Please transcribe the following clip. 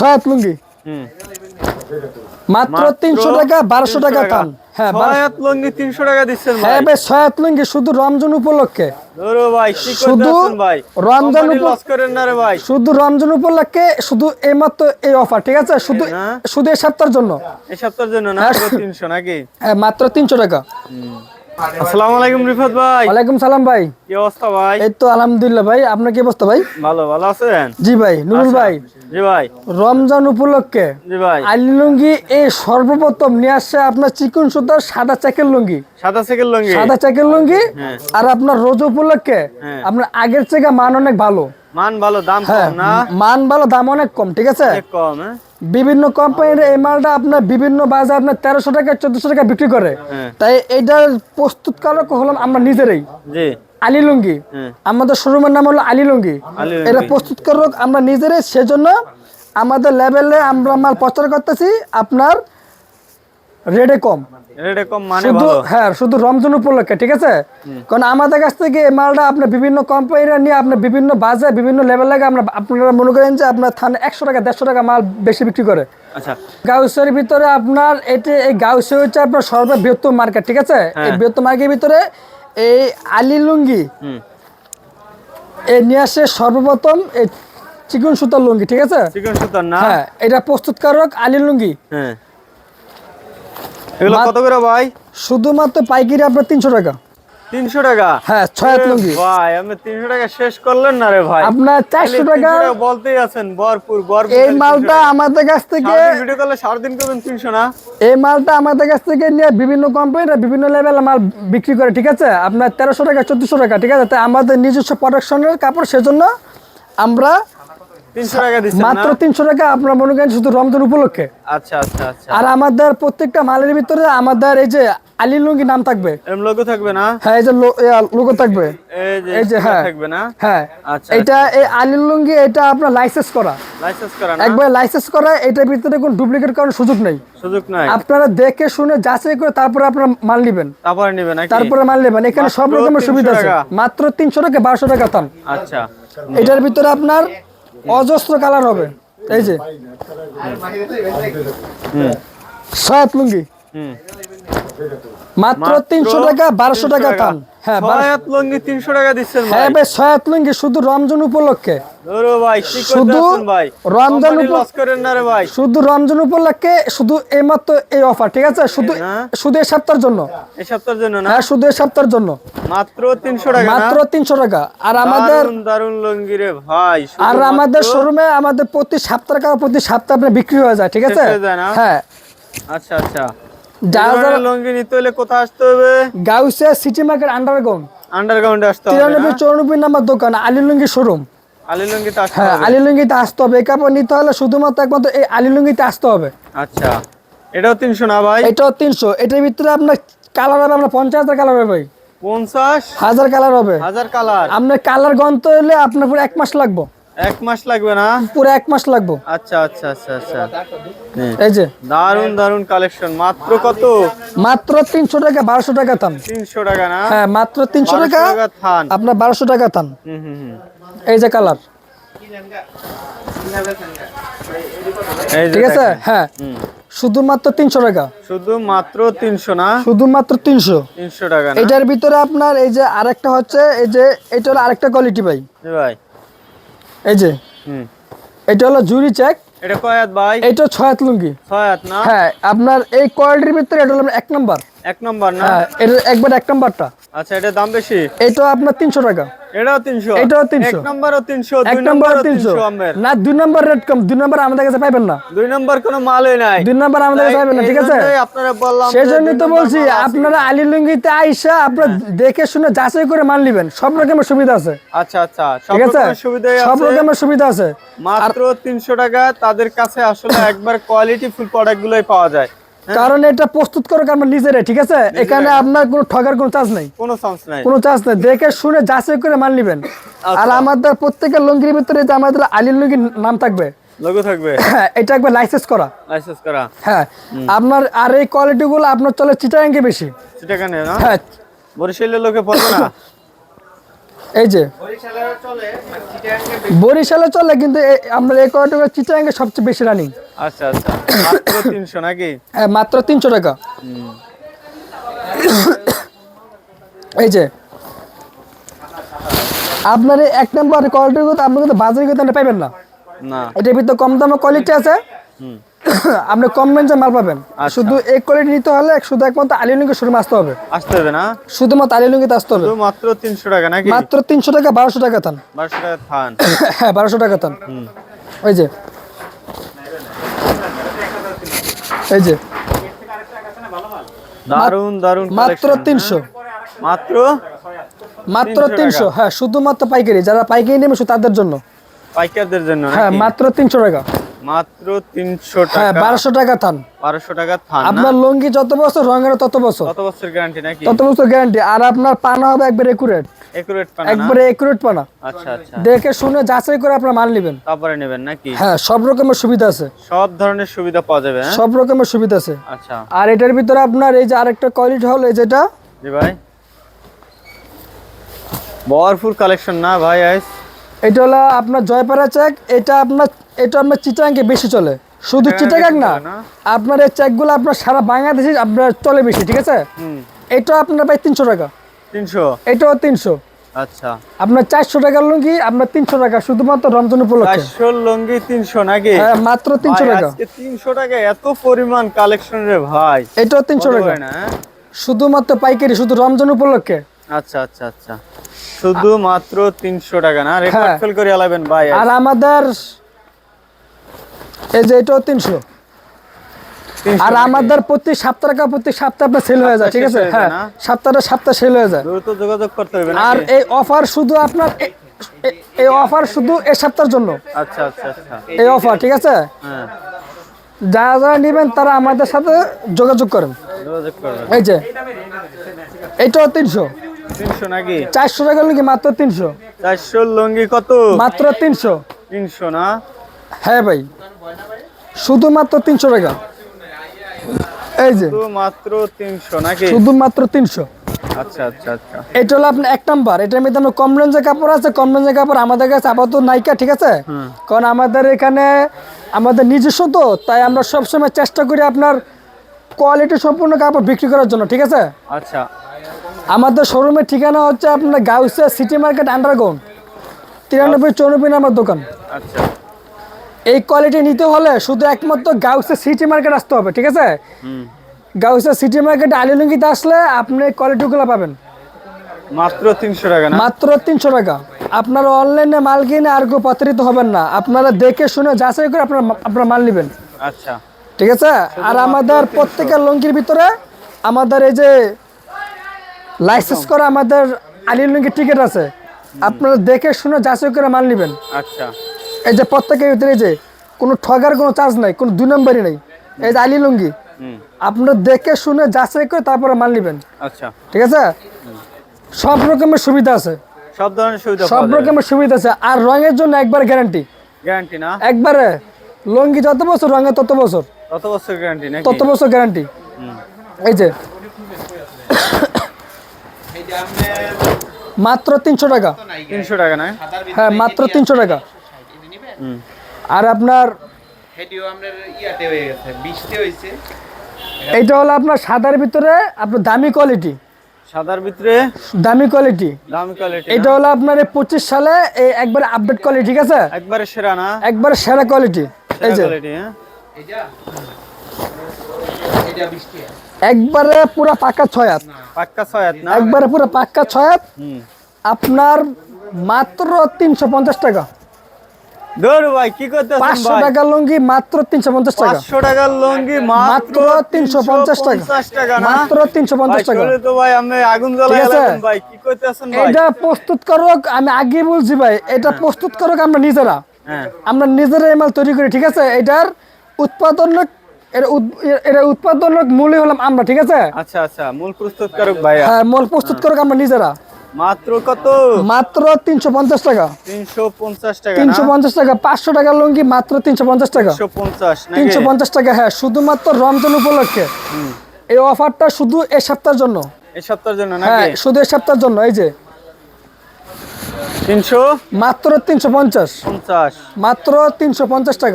সয়াত লুঙ্গি। মাত্র তিনশো টাকা বারোশো টাকা দাম। হ্যাঁ বারো- লুঙ্গি 300 টাকা দিচ্ছেন হ্যাঁ ভাই সয়াত লুঙ্গি শুধু রমজান উপলক্ষে। ভাই শুধু রমজান করেন না রে ভাই। শুধু রমজান উপলক্ষে শুধু এই মাত্র এই অফার ঠিক আছে? শুধু। শুধু এই সপ্তাহের জন্য। এই সপ্তাহের জন্য না হ্যাঁ। পুরো 300 নাকি? হ্যাঁ, মাত্র তিনশো টাকা। আসসালামু আলাইকুম রিফাত ভাই। ওয়ালাইকুম সালাম ভাই। কি অবস্থা ভাই? এই তো আলহামদুলিল্লাহ ভাই আপনার কি অবস্থা ভাই? ভালো ভালো আছেন? জি ভাই নুরুল আচ্ছা। ভাই। জি ভাই। রমজান উপলক্ষে জি ভাই। আলি লুঙ্গি এই সর্বপ্রথম নিয়ে আসছে আপনার চিকন সুতার সাদা চেকের লুঙ্গি। সাদা সাইকেল লুঙ্গি? সাদা চেকের লুঙ্গি হ্যাঁ। আর আপনার রোজ উপলক্ষে হ্যাঁ। আপনার আগের থেকে মান অনেক ভালো। মান ভালো দাম হ্যাঁ কম না? মান ভালো দাম অনেক কম ঠিক আছে? কম হ্যাঁ। বিভিন্ন কোম্পানির এই মালটা আপনার বিভিন্ন বাজার আপনার তেরোশো টাকা চোদ্দশো টাকা বিক্রি করে। হ্যাঁ। তাই এইটার প্রস্তুতকারক হলাম আমরা নিজেরাই। আলী লুঙ্গি। হ্যাঁ। আমাদের শোরুমের নাম হলো আলী লুঙ্গি। আলী লুঙ্গি। এটা প্রস্তুতকারক আমরা নিজেরাই সেজন্য আমাদের লেভেলে আমরা মাল প্রচার করতেছি। আপনার রেটে কম। রেটে কম মানে শুধু হ্যাঁ শুধু রমজান উপলক্ষে ঠিক আছে? কারণ আমাদের কাছ থেকে এই মালটা আপনার বিভিন্ন কোম্পানিরা নিয়ে আপনার বিভিন্ন বাজার বিভিন্ন লেভেল লাগে আমরা আপনারা মনে করেন যে আপনার থানে একশো টাকা দেড়শো টাকা মাল বেশি বিক্রি করে। আচ্ছা। গাউসের ভিতরে আপনার এটি এই গাউসে হচ্ছে আপনার সর্ববৃহত্তম মার্কেট ঠিক আছে? এই বৃহত্তম মার্কেটের ভিতরে এই আলি লুঙ্গি এই নিয়ে আসে সর্বপ্রথম এই চিকন সুতার লুঙ্গি ঠিক আছে? চিকন সুতার না? হ্যাঁ এটা প্রস্তুতকারক আলি লুঙ্গি। হ্যাঁ। এগুলো কত করে ভাই? শুধুমাত্র পাইকারি আপনার তিনশো টাকা। তিনশো টাকা? হ্যাঁ ছয় হাত লুঙ্গি। ভাই আপনি তিনশো টাকা শেষ করলেন না রে ভাই? আপনার চারশো টাকা 300 বলতেই আছেন বরপুর বরপুর এই মালটা আমাদের কাছ থেকে ভিডিও করলে সারাদিন করবেন তিনশো না? এই মালটা আমাদের কাছ থেকে নিয়ে বিভিন্ন কোম্পানিরা বিভিন্ন লেভেলের মাল বিক্রি করে ঠিক আছে? আপনার তেরোশো টাকা চোদ্দশো টাকা ঠিক আছে? তাই আমাদের নিজস্ব প্রোডাকশনের কাপড় সেজন্য আমরা মাত্র তিনশো টাকা আপনার মনে করেন শুধু রমজান উপলক্ষে? আচ্ছা আচ্ছা আচ্ছা। আর আমাদের প্রত্যেকটা মালের ভিতরে আমাদের এই যে আলী লুঙ্গি নাম থাকবে। লোগো থাকবে না? হ্যাঁ এই যে লোগো থাকবে। এই যে এই যে, sticker হ্যাঁ। থাকবে না? হ্যাঁ। আচ্ছা এটা এই আলী লুঙ্গি এটা আপনার লাইসেন্স করা। লাইসেন্স করা না? একবার লাইসেন্স করা এটার ভিতরে কোনো ডুপ্লিকেট করার সুযোগ নেই। সুযোগ নাই। আপনারা দেখে শুনে যাচাই করে তারপরে আপনারা মাল নেবেন। তারপরে মাল নেবেন। এখানে সব রকমের সুবিধা আছে। মাত্র তিনশো টাকা বারোশো টাকা থান আচ্ছা। এটার ভিতরে আপনার অজস্র কালার হবে। এই যে। সাত লুঙ্গি। হুম। মাত্র মাত্র তিনশো টাকা বারোশো টাকা থান হ্যাঁ ছয়াত লুঙ্গি তিনশো টাকা দিচ্ছেন ভাই। হ্যাঁ ভাই সয়াত লুঙ্গি শুধু রমজান উপলক্ষে। ধরো ভাই কি শুধু ভাই? রমজান কোম্পানি করেন না রে ভাই। শুধু রমজান উপলক্ষে শুধু এই মাত্র এই অফার ঠিক আছে? শুধু। শুধু এই সপ্তাহের জন্য। এই সপ্তাহের জন্য না? হ্যাঁ শুধু এই সপ্তাহের জন্য। মাত্র তিনশো টাকা মাত্র তিনশো টাকা। আর আমাদের দারুণ দারুণ লুঙ্গি রে ভাই আর আমাদের শোরুমে আমাদের প্রতি সপ্তাহ টাকা প্রতি সপ্তাহ বিক্রি হয়ে যায় ঠিক আছে? হ্যাঁ। আচ্ছা আচ্ছা। যারা যারা নিতে হলে কোথায় আসতে হবে? গাউসিয়া সিটি মার্কেট আন্ডারগ্রাউন্ড আন্ডারগ্রাউন্ডে আসতে হবে তিরানব্বই? চৌরানব্বই নাম্বার দোকান আলী লুঙ্গি শোরুম আলী লুঙ্গিতে আসতে হ্যাঁ হবে। আলী লুঙ্গিতে আসতে হবে। এই কাপড় নিতে হলে শুধুমাত্র একমাত্র এই আলী লুঙ্গিতে আসতে হবে। আচ্ছা। এটাও তিনশো না ভাই? এটাও তিনশো। এটার ভিতরে আপনার কালার হবে আপনার পঞ্চাশ হাজার কালার হবে ভাই। পঞ্চাশ? হাজার কালার হবে। হাজার কালার আপনার কালার গন্ত হলে আপনার পুরো এক মাস লাগবে। এক মাস লাগবে না? পুরো এক মাস লাগবে। আচ্ছা আচ্ছা আচ্ছা আচ্ছা। এই যে। দারুণ দারুণ কালেকশন মাত্র কত? মাত্র তিনশো টাকা বারোশো টাকা থান। তিনশো টাকা না? হ্যাঁ মাত্র তিনশো 1200 টাকা থান। আপনার বারোশো টাকা হুম এই যে কালার। ঠিক আছে? হ্যাঁ। শুধুমাত্র তিনশো টাকা। শুধু মাত্র তিনশো না? শুধুমাত্র তিনশো। তিনশো টাকা এটার ভিতরে আপনার এই যে আরেকটা হচ্ছে এই যে এটা হলো আরেকটা কোয়ালিটি ভাই। ভাই। এই যে। হুম। এটা হলো জুরি চেক এটা কয়াত ভাই? এটা ছয়াত লুঙ্গি। ছয়াত না? হ্যাঁ আপনার এই কোয়ালিটির ভিতরে এটা হলো এক নম্বর এক নম্বর না? হ্যাঁ এটা একবার এক নম্বরটা। আচ্ছা এটার দাম বেশি? এটা আপনার তিনশো টাকা। এটাও তিনশো? এটাও 300 এক নম্বরও তিনশো এক দুই নম্বর নম্বরও তিনশো। তিনশো আমের। না দুই নম্বর রেট কম দুই নম্বর আমাদের কাছে পাইবেন না। দুই নম্বর কোনো মালই নাই। দুই নম্বর আমাদের কাছে পাইবেন না ঠিক আছে? আপনারা বললাম যে সেই জন্যই দুই তো বলছি আপনারা আলী লুঙ্গিতে আইসা আপনার দেখে শুনে যাচাই করে মাল নিবেন। সব রকমের সুবিধা আছে। আচ্ছা আচ্ছা সব ঠিক আছে? রকমের সব রকমের সুবিধা আছে। মাত্র তিনশো টাকা তাদের কাছে আসলে একবার কোয়ালিটি ফুল প্রোডাক্ট গুলোই পাওয়া যায়। কারণ এটা প্রস্তুত করো আমরা নিজেরাই ঠিক আছে? এখানে আপনার কোনো ঠগার কোনো চার্জ নেই। কোনো চান্স নাই। কোনো চার্জ নেই। দেখে শুনে যাচাই করে মাল নিবেন। আর আমাদের প্রত্যেকের লুঙ্গির ভিতরে যে আমাদের আলী লুঙ্গির নাম থাকবে লোগো থাকবে। হ্যাঁ এটা একবার লাইসেন্স করা। লাইসেন্স করা। হ্যাঁ আপনার আর এই কোয়ালিটি গুলো আপনার চলে চিটাঙ্গে বেশি। না? হ্যাঁ। বরিশালের লোকে পড়বে না? এই যে। বরিশালে চলে কিন্তু আমরা এই কয়টা চিটাঙ্গে সবচেয়ে বেশি রানিং আচ্ছা আচ্ছা। মাত্র তিনশো নাকি? মাত্র তিনশো টাকা। এই যে। আপনার এক নম্বর কোয়ালিটির কথা আপনি কিন্তু বাজারে কিন্তু পাবেন না। না। এটার ভিতরে কম দামে কোয়ালিটি আছে। হুম। আপনি কম রেঞ্জে মাল পাবেন। আচ্ছা। শুধু এক কোয়ালিটি নিতে হলে শুধু একমাত্র আলিলুঙ্গি শোরুমে আসতে হবে। আসতে হবে না? শুধুমাত্র আলিলুঙ্গিতে আসতে হবে। মাত্র তিনশো টাকা নাকি? মাত্র তিনশো টাকা বারোশো টাকা থান। বারোশো টাকা থান। হ্যাঁ বারোশো টাকা থান। ওই যে। এই যে। দারুণ দারুণ মাত্র তিনশো? মাত্র? মাত্র তিনশো হ্যাঁ শুধুমাত্র পাইকারি। যারা পাইকারি নেবে শুধু তাদের জন্য। পাইকারদের জন্য হ্যাঁ মাত্র তিনশো টাকা। মাত্র তিনশো হ্যাঁ টাকা। বারোশো টাকা থান। বারোশো টাকা থান আপনার লুঙ্গি যত বছর তত বছর। কত বছর গ্যারান্টি নাকি? তত বছর গ্যারান্টি আর আপনার পানা হবে একবার একুরেট একুরেট পানা? একবারে একুরেট পানা। আচ্ছা আচ্ছা। দেখে শুনে যাচাই করে আপনার মাল নেবেন। তারপরে নেবেন নাকি? হ্যাঁ সব রকমের সুবিধা আছে। সব ধরনের সুবিধা পাওয়া যাবে হ্যাঁ? সব রকমের সুবিধা আছে। আচ্ছা। আর এটার ভিতরে আপনার এই যে আরেকটা কোয়ালিটি হলো এই যেটা। জি ভাই। ভরপুর কালেকশন না ভাই আইস এটা হলো আপনার জয়পাড়া চেক এটা আপনার এটা আপনার চিটাঙ্গে বেশি চলে। শুধু চিটাগাং না আপনার এই চেকগুলো আপনার সারা বাংলাদেশে আপনার চলে বেশি ঠিক আছে? এটা আপনার প্রায় তিনশো টাকা। তিনশো? এটাও তিনশো। আচ্ছা। আপনার চারশো টাকার লুঙ্গি আপনার তিনশো টাকা শুধুমাত্র রমজান উপলক্ষে। তিনশো নাকি? হ্যাঁ মাত্র তিনশো টাকা। তিনশো টাকা এত পরিমাণ কালেকশন রে ভাই। এটাও তিনশো টাকা। হয়? শুধুমাত্র পাইকারি শুধু রমজান উপলক্ষে। আচ্ছা আচ্ছা আচ্ছা। শুধু মাত্র তিনশো টাকা না? রেকর্ড হ্যাঁ। ফেল করে আলাবেন ভাই। আর আমাদের এই যে এটাও তিনশো। 300 আর আমাদের প্রতি সপ্তাহ টাকা প্রতি সপ্তাহে আপনার সেল হয়ে যায় ঠিক আছে? হয়ে না? সপ্তাহে সেল হয়ে যায়। দ্রুত যোগাযোগ করতে হবে আর এই অফার শুধু আপনার এই অফার শুধু এই সপ্তাহের জন্য। আচ্ছা আচ্ছা আচ্ছা। এই অফার ঠিক আছে? হ্যাঁ। যারা যারা নেবেন তারা আমাদের সাথে যোগাযোগ করেন। যোগাযোগ করবেন। এই যে এটাও তিনশো। চারশো টাকা নাকি মাত্র তিনশো। চারশো লঙ্গি কত? মাত্র তিনশো। তিনশো না? হ্যাঁ ভাই। শুধুমাত্র তিনশো টাকা। এই যে। মাত্র তিনশো নাকি? শুধুমাত্র তিনশো। আচ্ছা আচ্ছা আচ্ছা। এটা হলো আপনার এক নাম্বার। এটার মধ্যে আমরা কম রেঞ্জের কাপড় আছে কম রেঞ্জের কাপড় আমাদের কাছে আপাতত নাইকা ঠিক আছে? কারণ আমাদের এখানে আমাদের নিজস্ব তো তাই আমরা সবসময় চেষ্টা করি আপনার কোয়ালিটি সম্পূর্ণ কাপড় বিক্রি করার জন্য ঠিক আছে? আচ্ছা। আমাদের শোরুমের ঠিকানা হচ্ছে আপনার গাউসিয়া সিটি মার্কেট আন্ডারগ্রাউন্ড তিরানব্বই চৌরানব্বই নাম্বার দোকান। আচ্ছা। এই কোয়ালিটি নিতে হলে শুধু একমাত্র গাউসের সিটি মার্কেট আসতে হবে ঠিক আছে? গাউসের সিটি মার্কেট আলিলুঙ্গিতে আসলে আপনি এই কোয়ালিটিগুলো পাবেন। মাত্র তিনশো টাকা মাত্র তিনশো টাকা। আপনারা অনলাইনে মাল কিনে আর কেউ প্রতারিত হবেন না। আপনারা দেখে শুনে যাচাই করে আপনারা আপনারা মাল নেবেন। আচ্ছা। ঠিক আছে? আর আমাদের প্রত্যেকের লঙ্কির ভিতরে আমাদের এই যে লাইসেন্স করা আমাদের আলী লঙ্কির টিকিট আছে। আপনারা দেখে শুনে যাচাই করে মাল নেবেন। আচ্ছা। এই যে প্রত্যেকের ভিতরে যে কোনো ঠগার কোনো চার্জ নাই কোনো দুই নম্বরই নাই। এই যে আলী লুঙ্গি আপনারা দেখে শুনে যাচাই করে তারপরে মাল নেবেন। আচ্ছা। ঠিক আছে? সব রকমের সুবিধা আছে। সব ধরনের সুবিধা সব রকমের সুবিধা আছে। আর রঙের জন্য একবার গ্যারান্টি গ্যারান্টি না? একবারে লুঙ্গি যত বছর রঙে তত বছর। কত বছর গ্যারান্টি নাকি? তত বছর গ্যারান্টি। এই যে। মাত্র তিনশো টাকা। তিনশো টাকা না? হ্যাঁ মাত্র তিনশো টাকা। আর আপনার হেডিও আপনার ইয়াতে হয়ে গেছে বৃষ্টি হয়েছে। এইটা হলো আপনার সাদার ভিতরে আপনার দামি কোয়ালিটি সাদার ভিতরে দামি কোয়ালিটি দামি কোয়ালিটি এটা হলো আপনার পঁচিশ সালে এই একবারে আপডেট কোয়ালিটি ঠিক আছে? একবারে সেরা না? একবারে সেরা কোয়ালিটি এই যে। হ্যাঁ। এটা এটা একবারে পুরো পাক্কা ছয় হাত। পাক্কা ছয় হাত না? একবারে পুরো পাক্কা ছয় হাত। আপনার মাত্র তিনশো পঞ্চাশ টাকা। ধর ভাই কি করতেছেন পাঁচশো টাকার লুঙ্গি মাত্র তিনশো পঞ্চাশ টাকা। পাঁচশো টাকার লঙ্গি মাত্র তিনশো পঞ্চাশ টাকা। টাকা না? মাত্র তিনশো পঞ্চাশ ভাই, টাকা। শরীরে তো ভাই আমি আগুন জ্বালাই ঠিক ভাই কি করতেছেন ভাই? এটা প্রস্তুত করক আমি আগে বলছি ভাই এটা প্রস্তুত করক আমরা নিজেরা। হ্যাঁ। আমরা নিজেরা এই মাল তৈরি করি ঠিক আছে? এটার উৎপাদন উৎপাদন মূল্য হলাম আমরা ঠিক আছে? আচ্ছা আচ্ছা মূল প্রস্তুতকারক ভাইয়া। হ্যাঁ মল প্রস্তুত করক আমরা নিজেরা। মাত্র কত? মাত্র তিনশো পঞ্চাশ টাকা। তিনশো পঞ্চাশ টাকা তিনশো পঞ্চাশ টাকা পাঁচশো টাকার লুঙ্গি মাত্র তিনশো পঞ্চাশ টাকা। তিনশো পঞ্চাশ টাকা হ্যাঁ শুধুমাত্র রমজান উপলক্ষে। এই অফারটা শুধু এই সপ্তাহের জন্য। এই সপ্তাহের জন্য হ্যাঁ শুধু এই সপ্তাহের জন্য এই যে। তিনশো? মাত্র তিনশো পঞ্চাশ। মাত্র তিনশো পঞ্চাশ টাকা।